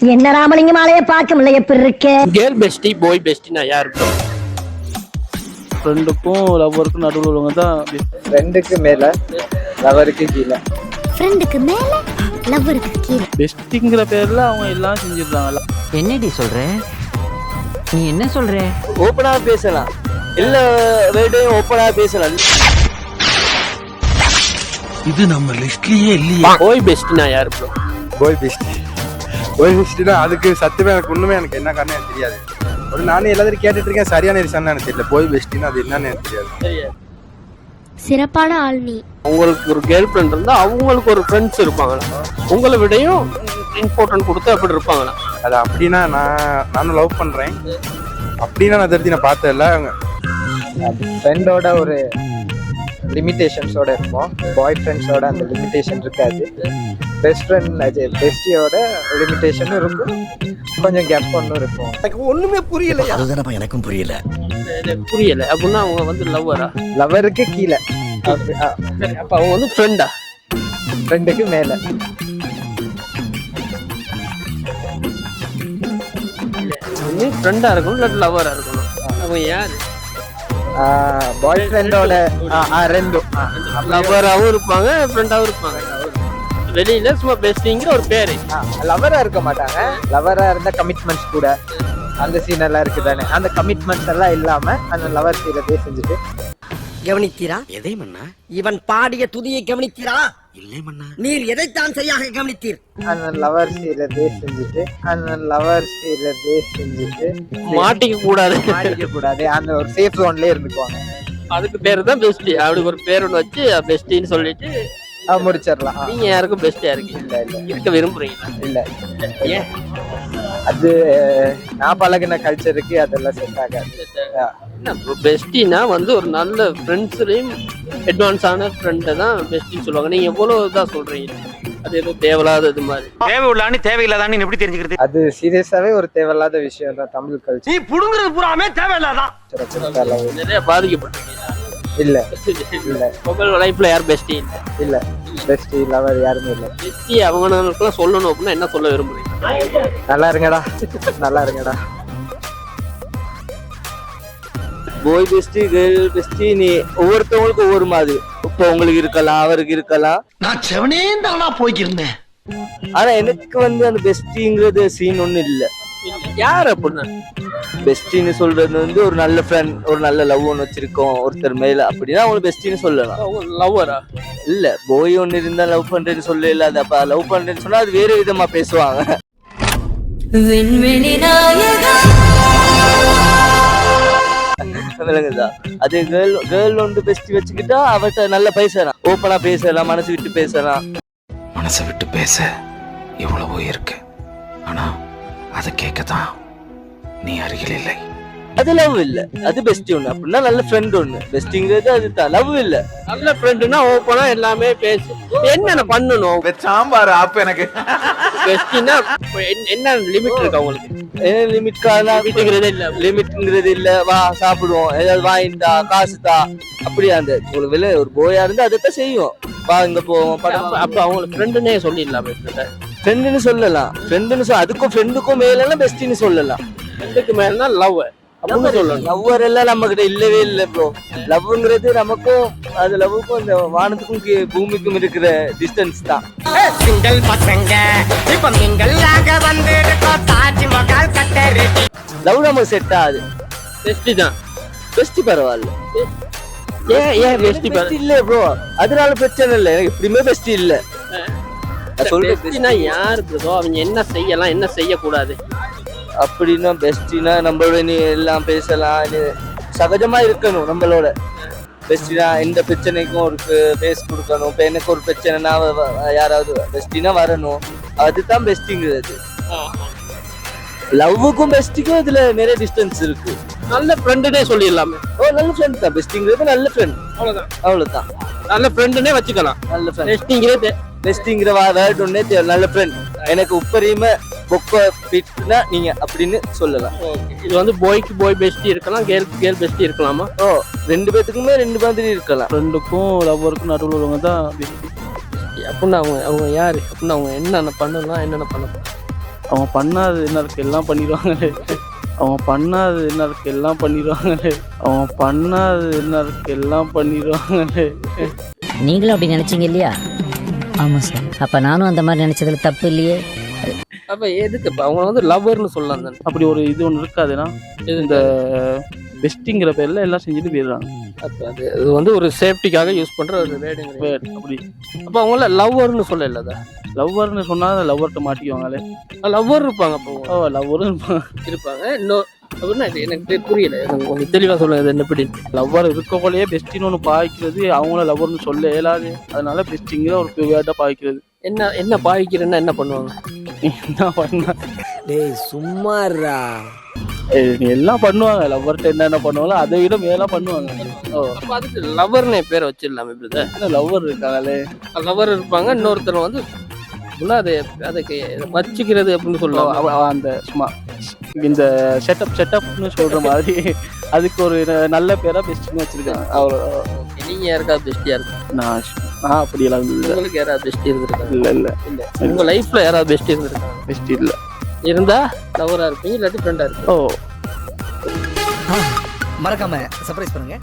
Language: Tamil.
என்ன ராமலிங்க மாலைய பார்க்க முடியல எப்படி இருக்க? கேர்ள் பெஸ்டி பாய் பெஸ்டினா யார் bro? ஃப்ரெண்டுக்கும் லவ்வருக்கும் நடுவில் உள்ளவங்க தான் ரெண்டுக்கு மேல லவருக்கு கீழே. ஃப்ரெண்டுக்கு மேல லவ்வருக்கு கீழே. பெஸ்ட்டுங்கிற பேரில் அவங்க எல்லாம் செஞ்சிடுறாங்கல்ல என்னடி சொல்ற? நீ என்ன சொல்ற? ஓப்பனா பேசலாம். எல்லா வேர்டையும் ஓப்பனா பேசலாம். இது நம்ம லிஸ்ட்லயே இல்லையே. பாய் பெஸ்டினா யார் ப்ரோ போய் பெஸ்டி போய் பெஸ்டினா அதுக்கு சத்தியமே எனக்கு ஒண்ணுமே எனக்கு என்ன காரணம் எனக்கு தெரியாது. ஒரு நானும் எல்லாத்தையும் கேட்டுட்டு இருக்கேன் சரியான ரீசன் எனக்கு தெரியல. போய் பெஸ்டினா அது என்னன்னு எனக்கு தெரியாது. சிறப்பான ஆள் நீ. உங்களுக்கு ஒரு கேர்ள் ஃப்ரெண்ட் இருந்தா அவங்களுக்கு ஒரு ஃப்ரெண்ட்ஸ் இருப்பாங்களா? உங்களை விடையும் இம்பார்ட்டன்ட் கொடுத்து அப்படி இருப்பாங்களா? அது அப்படின்னா நான் நானும் லவ் பண்றேன். அப்படின்னா நான் திருத்தி நான் பார்த்ததில்ல ஃப்ரெண்டோட ஒரு லிமிட்டேஷன்ஸோட இருப்போம் பாய் ஃப்ரெண்ட்ஸோட அந்த லிமிட்டேஷன் இருக்காது. பெஸ்ட் ஃப்ரெண்ட் அது பெஸ்டியோட லிமிட்டேஷனும் இருக்கும். கொஞ்சம் கேப் ஒன்றும் இருக்கும். அதுதானப்பா எனக்கும் புரியல. இது புரியல. அப்படின்னா அவங்க வந்து லவ்வரா லவருக்கு கீழே. அப்ப அவங்க வந்து ஃப்ரெண்டா ஃப்ரெண்டுக்கு மேல. வந்து ஃப்ரெண்டா இருக்கணும் இல்லாட்டி லவ்வரா இருக்கணும்? அவங்க யாரு? பாய் ஃப்ரெண்டோட ரெண்டும். ஆ, லவ்வராகவும் இருப்பாங்க ஃப்ரெண்டாகவும் இருப்பாங்க. வெளியில சும்மா பெஸ்டிங்கிற ஒரு பேரு. லவரா இருக்க மாட்டாங்க. லவரா இருந்தா கமிட்மெண்ட்ஸ் கூட. அந்த சீன் எல்லாம் இருக்குதானே? அந்த கமிட்மெண்ட்ஸ் எல்லாம் இல்லாம அந்த லவர் சீரதே செஞ்சுட்டு. கவனித்தீரா எதை மன்னா? இவன் பாடிய துதியை கவனித்தீரா இல்லை மன்னா. நீர் எதைத்தான் சரியாக கவனித்தீர்? அந்த லவர் சீரதே செஞ்சுட்டு அந்த லவர் சீரதே செஞ்சுட்டு. மாட்டிக்க கூடாது மாட்டிக்க கூடாது அந்த ஒரு சேஃப் ஜோன்லயே இருந்துக்குவாங்க. அதுக்கு பேரு தான் பெஸ்டி அப்படி ஒரு பேர் ஒன்று வச்சு பெஸ்டின்னு சொல்லிட்டு முடிச்சிடலாம். நீங்க யாருக்கும் பெஸ்டியா இருக்கீங்க. இல்ல இல்ல. இருக்க விரும்புறீங்களா? இல்ல. ஏன் அது நான் பழகின கல்ச்சருக்கு அதெல்லாம் செட் ஆகாது. பெஸ்டினா வந்து ஒரு நல்ல ஃப்ரெண்ட்ஸ்லையும் அட்வான்ஸான ஃப்ரெண்டை தான் பெஸ்டின்னு சொல்லுவாங்க. நீங்க எவ்வளவு இதாக சொல்றீங்க? அது ஏதோ தேவையில்லாத இது மாதிரி. தேவை உள்ளான்னு தேவையில்லாதான்னு எப்படி தெரிஞ்சுக்கிறது? அது சீரியஸாவே ஒரு தேவையில்லாத விஷயம் தான் தமிழ் கல்ச்சர் நீ புடுங்குறது பூராமே தேவையில்லாதான். நிறைய பாதிக்கப்பட்டிருக்கீங்க. இல்ல. இல்ல. உங்கள் லைஃப்ல யார் பெஸ்டி இல்ல? பெஸ்ட் லவர் யாருமே இல்ல. பெஸ்டி அவங்களுக்குலாம் சொல்லணும் அப்படின்னா என்ன சொல்ல விரும்புறீங்க? நல்லா இருங்கடா. நல்லா இருங்கடா. பாய் பெஸ்டி கேர்ள் பெஸ்டி நீ ஒவ்வொருத்தவங்களுக்கும் ஒவ்வொரு மாதிரி. இப்போ உங்களுக்கு இருக்கலாம் அவருக்கு இருக்கலாம். நான் செவனே தானா போய்க்கிருந்தேன். ஆனா எனக்கு வந்து அந்த பெஸ்டிங்கிறது சீன் ஒன்றும் இல்லை. யார் அப்படின்னா? பெஸ்டின்னு சொல்றது வந்து ஒரு நல்ல ஃப்ரெண்ட் ஒரு நல்ல லவ் ஒன்று வச்சிருக்கோம் ஒருத்தர் மேல. அப்படின்னா அவங்களுக்கு பெஸ்டின்னு சொல்லலாம். லவ்வரா இல்ல போய் ஒன்று இருந்தா லவ் பண்றேன்னு சொல்ல இல்லாத அப்ப லவ் பண்றேன்னு சொன்னா அது வேற விதமா பேசுவாங்க. விளங்குதா அது கேர்ள் கேர்ள் ஒன்று பெஸ்டி வச்சுக்கிட்டா அவட்ட நல்லா பேசலாம். ஓப்பனா பேசலாம் மனசு விட்டு பேசலாம். மனசை விட்டு பேச எவ்வளவோ இருக்கு. ஆனா அதை கேட்கத்தான் நீ அருகில் இல்லை அது லவ் இல்ல. அது பெஸ்டி ஒண்ணு. அப்படின்னா நல்ல ஃப்ரெண்ட் ஒண்ணு. பெஸ்டிங்கிறது அதுதான் லவ் இல்ல. நல்ல ஃப்ரெண்டுனா ஓப்பனா எல்லாமே பேசு. என்னென்ன பண்ணணும்? சாம்பார் ஆப் எனக்கு. பெஸ்டினா என்ன லிமிட் இருக்கு அவங்களுக்கு என்ன லிமிட் காரணம் லிமிட்டுங்கிறதே இல்ல. லிமிட்ங்கிறது இல்ல. வா சாப்பிடுவோம். ஏதாவது வாங்கிட்டா காசு தா. அப்படியா அந்த உங்களுக்கு வெளில ஒரு போயா இருந்தா அதைத்தான் செய்யும். வா இங்க போவோம் படம் அப்ப அவங்களுக்கு ஃப்ரெண்டுனே சொல்லிடலாம். ஃப்ரெண்டுன்னு சொல்லலாம். ஃப்ரெண்டுன்னு சொல்ல அதுக்கும் ஃப்ரெண்டுக்கும் மேல பெஸ்டின்னு சொல்லலாம். ஃப்ரெண்டுக்கு மேலனா லவ் அப்படின்னு சொல்லணும். லவ்வர் எல்லாம் நம்ம கிட்ட இல்லவே இல்லை ப்ரோ லவ்ங்கிறது நமக்கும் அது லவ்வுக்கும் இந்த வானத்துக்கும் பூமிக்கும் இருக்கிற டிஸ்டன்ஸ் தான். சிங்கள் பசங்க. இப்ப நீங்களாக வந்து தாஜ்மஹால் கட்டரு லவ் நமக்கு செட் ஆகுது. பெஸ்டி தான். பெஸ்டி பரவாயில்ல. ஏன் ஏன் பெஸ்டி பெஸ்டி இல்ல. ப்ரோ அதனால பிரச்சனை இல்லை. எனக்கு எப்படியுமே பெஸ்டி இல்ல. பெஸ்டினா யார் ப்ரோ அவங்க என்ன செய்யலாம் என்ன செய்யக்கூடாது? அப்படின்னா பெஸ்டினா நம்மளோட நீ எல்லாம் பேசலாம். இது சகஜமா இருக்கணும் நம்மளோட. பெஸ்டினா எந்த பிரச்சனைக்கும் ஒரு பேஸ் கொடுக்கணும். இப்போ எனக்கு ஒரு பிரச்சனைனா யாராவது பெஸ்டினா வரணும். அதுதான் பெஸ்டிங்கிறது லவ்வுக்கும் பெஸ்டிக்கும் இதுல நிறைய டிஸ்டன்ஸ் இருக்கு. நல்ல ஃப்ரெண்டுனே சொல்லிடலாமே. ஓ நல்ல ஃப்ரெண்ட் தான். பெஸ்டிங்கிறது நல்ல ஃப்ரெண்ட் அவ்வளவுதான். அவ்வளவுதான். நல்ல ஃப்ரெண்டுனே வச்சுக்கலாம். நல்ல ஃப்ரெண்ட் பெஸ்டிங்கிறது பெஸ்டிங்கிற வேர்ட் ஒன்னே தேவை நல்ல ஃப்ரெண்ட் எனக்கு உப்பரியுமே பொக்க பிட்னா நீங்க அப்படின்னு சொல்லலாம் இது வந்து பாய்க்கு பாய் பெஸ்டி இருக்கலாம் கேர்ளுக்கு கேர்ள் பெஸ்டி இருக்கலாமா? ஓ ரெண்டு பேத்துக்குமே ரெண்டு மாதிரி இருக்கலாம். ஃப்ரெண்டுக்கும் லவ்வருக்கும் நடுவில் உள்ளவங்க தான் அப்படின்னா அவங்க அவங்க யாரு? அப்படின்னா அவங்க என்னென்ன பண்ணலாம் என்னென்ன பண்ண அவங்க பண்ணாது என்ன இருக்கு எல்லாம் பண்ணிடுவாங்களே அவங்க பண்ணாது என்ன இருக்கு எல்லாம் பண்ணிடுவாங்களே அவங்க பண்ணாது என்ன இருக்கு எல்லாம் பண்ணிடுவாங்களே நீங்களும் அப்படி நினைச்சீங்க இல்லையா? ஆமா சார். அப்ப நானும் அந்த மாதிரி நினைச்சதுல தப்பு இல்லையே. அப்ப எதுக்கு இப்ப அவங்க வந்து லவ்வர்னு சொல்லலாம் தானே. அப்படி ஒரு இது ஒன்று இருக்காதுன்னா இந்த பெஸ்ட்டுங்கிற பேர்ல எல்லாம் செஞ்சுட்டு போயிடுறாங்க. அப்ப அது அது வந்து ஒரு சேஃப்டிக்காக யூஸ் பண்ற ஒரு வேர்டுங்க வேர் அப்படி. அப்ப அவங்கள லவ்வர்னு சொல்லல லவ்வர்னு சொன்னா லவ்வர்கிட்ட மாட்டிக்குவாங்களே. லவ்வர் இருப்பாங்க அப்போ ஓ லவ்வரும் இருப்பாங்க. இன்னும் அப்படின்னா இது எனக்கு தெ- புரியல. எனக்கு கொஞ்சம் தெளிவா சொல்லுங்க இது என்ன எப்படி லவ்வர் இருக்கக்குள்ளேயே பெஸ்டின்னு ஒன்று பாய்க்கிறது அவங்கள லவ்வர்னு சொல்ல இயலாது. அதனால பெஸ்டிங்கிற ஒரு வேர்டாக பாய்க்கிறது. என்ன என்ன பாய்க்கிறேன்னா என்ன பண்ணுவாங்க? என்ன பண்ண? டேய் ஏய், நீ எல்லாம் பண்ணுவாங்க. லவ்வர்கிட்ட என்னென்ன பண்ணுவாங்களோ அதை விட மேல பண்ணுவாங்க. ஓ அப்ப அதுக்கு லவ்வர்னே பேரை வச்சிடலாம் இப்படி லவ்வர் இருக்காங்களே? லவர் இருப்பாங்க இன்னொருத்தர் வந்து அப்படின்னா அது அதுக்கு வச்சுக்கிறது அப்படின்னு சொல்லுவாங்க. அந்த சும்மா. இந்த செட்டப் செட்டப்னு சொல்ற மாதிரி அதுக்கு ஒரு நல்ல பேரா பெஸ்ட்னு வச்சிருக்காங்க. அவ்வளோ. நீங்க யாருக்காவது பெஸ்டியா இருக்கு? நான் நான் அப்படியெல்லாம் இருந்தது உங்களுக்கு யாராவது பெஸ்டி இருந்திருக்காங்க இல்ல இல்ல. இல்ல. உங்க லைஃப்ல யாராவது பெஸ்டி இருந்திருக்காங்க பெஸ்ட் இல்ல. இருந்தா லவரா இருப்பீங்க இல்லாட்டி ஃப்ரெண்டா இருப்பீங்க? ஓ. மறக்காம சர்ப்ரைஸ் பண்ணுங்க.